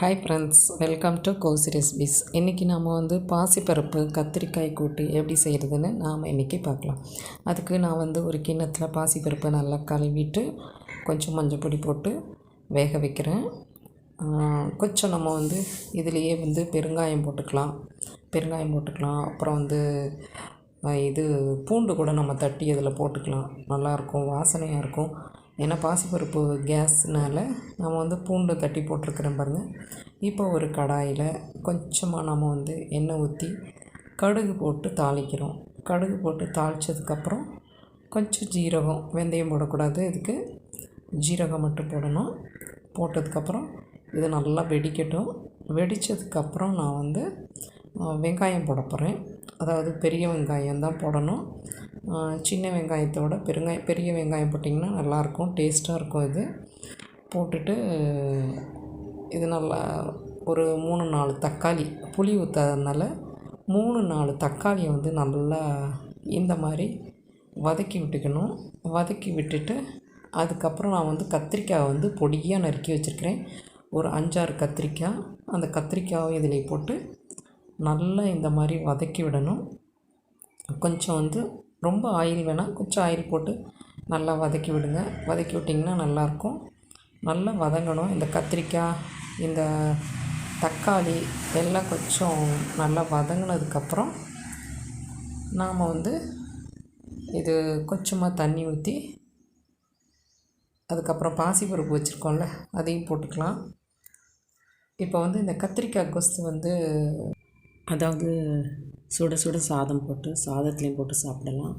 Hi friends welcome to cosy recipes இன்றைக்கி நாம் வந்து பாசிப்பருப்பு கத்திரிக்காய் கூட்டு எப்படி செய்கிறதுன்னு நாம் இன்றைக்கி பார்க்கலாம். அதுக்கு நான் வந்து ஒரு கிண்ணத்தில் பாசிப்பருப்பை நல்லா கழுவிட்டு கொஞ்சம் மஞ்சள் பொடி போட்டு வேக வைக்கிறேன். கொஞ்சம் நம்ம வந்து இதுலேயே வந்து பெருங்காயம் போட்டுக்கலாம். பெருங்காயம் போட்டுக்கலாம். அப்புறம் வந்து இது பூண்டு கூட நம்ம தட்டி அதில் போட்டுக்கலாம். நல்லாயிருக்கும் வாசனையாக இருக்கும். ஏன்னா பாசிப்பருப்பு கேஸ்னால் நம்ம வந்து பூண்டு தட்டி போட்டிருக்கிறேன் பாருங்கள் இப்போ ஒரு கடாயில் கொஞ்சமாக நம்ம வந்து எண்ணெய் ஊற்றி கடுகு போட்டு தாளிக்கிறோம். கடுகு போட்டு தாளித்ததுக்கப்புறம் கொஞ்சம் ஜீரகம் வெந்தயம் போடக்கூடாது. இதுக்கு ஜீரகம் மட்டும் போடணும். போட்டதுக்கப்புறம் இது நல்லா வெடிக்கட்டும். வெடித்ததுக்கப்புறம் நான் வந்து வெங்காயம் போட போகிறேன் அதாவது பெரிய வெங்காயம் தான் போடணும். சின்ன வெங்காயத்தோட பெருங்காயம் பெரிய வெங்காயம் போட்டிங்கன்னா நல்லாயிருக்கும் டேஸ்ட்டாக இருக்கும் இது. போட்டுட்டு இது நல்லா ஒரு மூணு நாலு தக்காளி புளி ஊற்றாதனால மூணு நாலு தக்காளியை வந்து நல்லா இந்த மாதிரி வதக்கி விட்டுக்கணும். வதக்கி விட்டுட்டு அதுக்கப்புறம் நான் வந்து கத்திரிக்காய் வந்து பொடியாக நறுக்கி வச்சுருக்கிறேன். ஒரு அஞ்சாறு கத்திரிக்காய் அந்த கத்திரிக்காயும் இதில் போட்டு நல்லா இந்த மாதிரி வதக்கி விடணும். கொஞ்சம் வந்து ரொம்ப ஆயில் வேணாம் கொஞ்சம் ஆயில் போட்டு நல்லா வதக்கி விடுங்க. வதக்கி விட்டிங்கன்னா நல்லாயிருக்கும். நல்லா வதங்கணும். இந்த கத்திரிக்காய் இந்த தக்காளி எல்லாம் கொஞ்சம் நல்லா வதங்கினதுக்கப்புறம் நாம் வந்து இது கொஞ்சமாக தண்ணி ஊற்றி அதுக்கப்புறம் பாசிப்பருப்பு வச்சுருக்கோம்ல அதையும் போட்டுக்கலாம். இப்போ வந்து இந்த கத்திரிக்காய் கொஸ்து வந்து அதாவது சுட சுட சாதம் போட்டு சாதத்துலேயும் போட்டு சாப்பிடலாம்.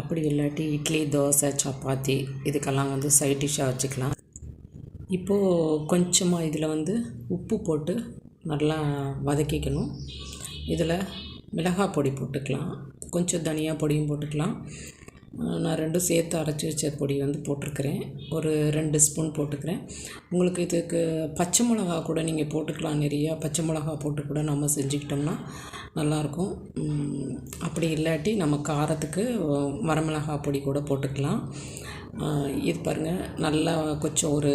அப்படி இல்லாட்டி இட்லி தோசை சப்பாத்தி இதுக்கெல்லாம் வந்து சைட் டிஷ்ஷாக வச்சுக்கலாம். இப்போது கொஞ்சமாக இதில் வந்து உப்பு போட்டு நல்லா வதக்கிக்கணும். இதில் மிளகாய் பொடி போட்டுக்கலாம். கொஞ்சம் தனியாக பொடியும் போட்டுக்கலாம். நான் ரெண்டும் சேர்த்து அரைச்சி வச்ச பொடி வந்து போட்டிருக்கிறேன். ஒரு ரெண்டு ஸ்பூன் போட்டுக்கிறேன். உங்களுக்கு இதுக்கு பச்சை மிளகா கூட நீங்கள் போட்டுக்கலாம். நிறையா பச்சை மிளகா போட்டு கூட நம்ம செஞ்சுக்கிட்டோம்னா நல்லாயிருக்கும். அப்படி இல்லாட்டி நம்ம காரத்துக்கு வரமிளகா பொடி கூட போட்டுக்கலாம். இது பாருங்கள் நல்லா கொஞ்சம் ஒரு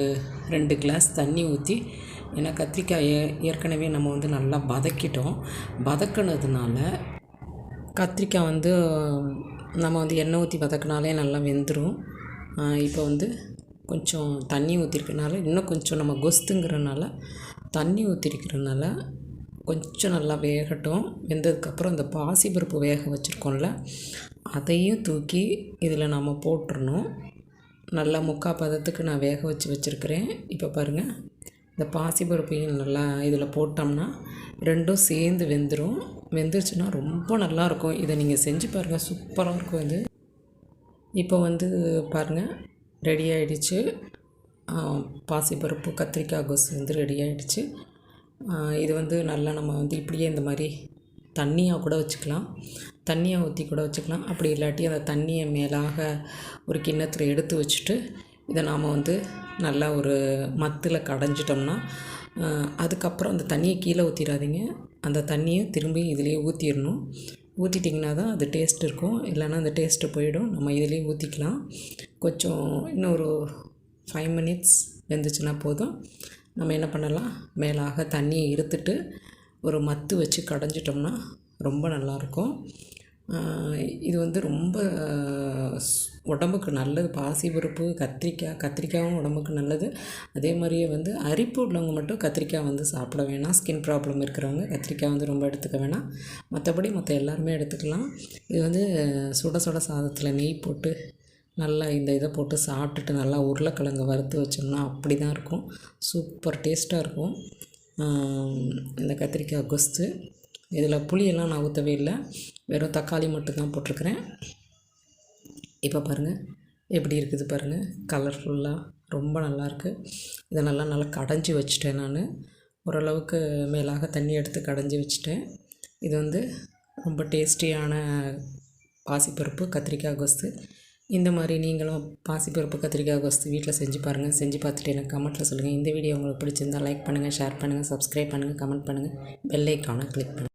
ரெண்டு கிளாஸ் தண்ணி ஊற்றி ஏன்னா கத்திரிக்காயை ஏற்கனவே நம்ம வந்து நல்லா வதக்கிட்டோம். வதக்கினதுனால கத்திரிக்காய் வந்து நம்ம வந்து எண்ணெய் ஊற்றி வதக்கினாலே நல்லா வெந்துடும் இப்போ வந்து கொஞ்சம் தண்ணி ஊற்றிருக்கனால இன்னும் கொஞ்சம் நம்ம கொஸ்துங்கிறனால தண்ணி ஊற்றிருக்கிறனால கொஞ்சம் நல்லா வேகட்டும். வெந்ததுக்கப்புறம் இந்த பாசிப்பருப்பு வேக வச்சுருக்கோம்ல அதையும் தூக்கி இதில் நம்ம போட்டுடணும் நல்லா முக்கால் பதத்துக்கு நான் வேக வச்சு வச்சுருக்கிறேன். இப்போ பாருங்கள் இந்த பாசிப்பருப்பையும் நல்லா இதில் போட்டோம்னா ரெண்டும் சேர்ந்து வெந்துடும் வெந்துருச்சுன்னா ரொம்ப நல்லாயிருக்கும். இதை நீங்கள் செஞ்சு பாருங்கள் சூப்பராக இருக்கும் இது. இப்போ வந்து பாருங்கள் ரெடி ஆகிடுச்சு பாசிப்பருப்பு கத்திரிக்காய் கொசு வந்து ரெடி ஆகிடுச்சு இது வந்து நல்லா நம்ம வந்து இப்படியே இந்த மாதிரி தண்ணியாக கூட வச்சுக்கலாம். தண்ணியாக ஊற்றி கூட வச்சுக்கலாம். அப்படி இல்லாட்டி அந்த தண்ணியை மேலாக ஒரு கிண்ணத்தில் எடுத்து வச்சுட்டு இதை நாம் வந்து நல்லா ஒரு மத்தில் கடைஞ்சிட்டோம்னா அதுக்கப்புறம் அந்த தண்ணியை கீழே ஊற்றிடாதீங்க அந்த தண்ணியை திரும்பி இதிலேயே ஊற்றிடணும் ஊற்றிட்டிங்கன்னா தான் அது டேஸ்ட் இருக்கும். இல்லைன்னா அந்த டேஸ்ட்டு போயிடும். நம்ம இதிலேயே ஊற்றிக்கலாம் கொஞ்சம் இன்னொரு ஃபைவ் மினிட்ஸ் வெந்துச்சுன்னா போதும். நம்ம என்ன பண்ணலாம்? மேலாக தண்ணியை இருத்துட்டு ஒரு மத்து வச்சு கடைஞ்சிட்டோம்னா ரொம்ப நல்லாயிருக்கும் இது வந்து ரொம்ப உடம்புக்கு நல்லது. பாசிப்பருப்பு கத்திரிக்காய் கத்திரிக்காயும் உடம்புக்கு நல்லது. அதே மாதிரியே வந்து அரிப்பு உள்ளவங்க மட்டும் கத்திரிக்காய் வந்து சாப்பிட வேணாம். ஸ்கின் ப்ராப்ளம் இருக்கிறவங்க கத்திரிக்காய் வந்து ரொம்ப எடுத்துக்க வேணாம். மற்றபடி மற்ற எல்லாருமே எடுத்துக்கலாம். இது வந்து சுட சுட சாதத்தில் நெய் போட்டு நல்லா இந்த இதை போட்டு சாப்பிட்டுட்டு நல்லா உருளைக்கிழங்கு வறுத்து வச்சோம்னா அப்படி தான் இருக்கும். சூப்பர் டேஸ்ட்டாக இருக்கும். இந்த கத்திரிக்காய் கொஸ்து. இதில் புளியெல்லாம் நான் ஊற்றவே இல்லை. வெறும் தக்காளி மட்டும்தான் போட்டிருக்கிறேன். இப்போ பாருங்கள் எப்படி இருக்குது பாருங்கள் கலர்ஃபுல்லாக ரொம்ப நல்லாயிருக்கு. இதை நல்லா நல்லா கடைஞ்சி வச்சுட்டேன் நான். ஓரளவுக்கு மேலாக தண்ணி எடுத்து கடைஞ்சி வச்சுட்டேன். இது வந்து ரொம்ப டேஸ்டியான பாசிப்பருப்பு கத்திரிக்காய் கொஸ்து. இந்த மாதிரி நீங்களும் பாசிப்பருப்பு கத்திரிக்காய் கொஸ்து வீட்டில் செஞ்சு பாருங்கள் செஞ்சு பார்த்துட்டு எனக்கு கமெண்ட்டில் சொல்லுங்கள் இந்த வீடியோ உங்களுக்கு பிடிச்சிருந்தால் லைக் பண்ணுங்கள் ஷேர் பண்ணுங்கள் சப்ஸ்கிரைப் பண்ணுங்கள் கமெண்ட் பண்ணுங்கள் பெல் கிளிக் பண்ணுங்கள்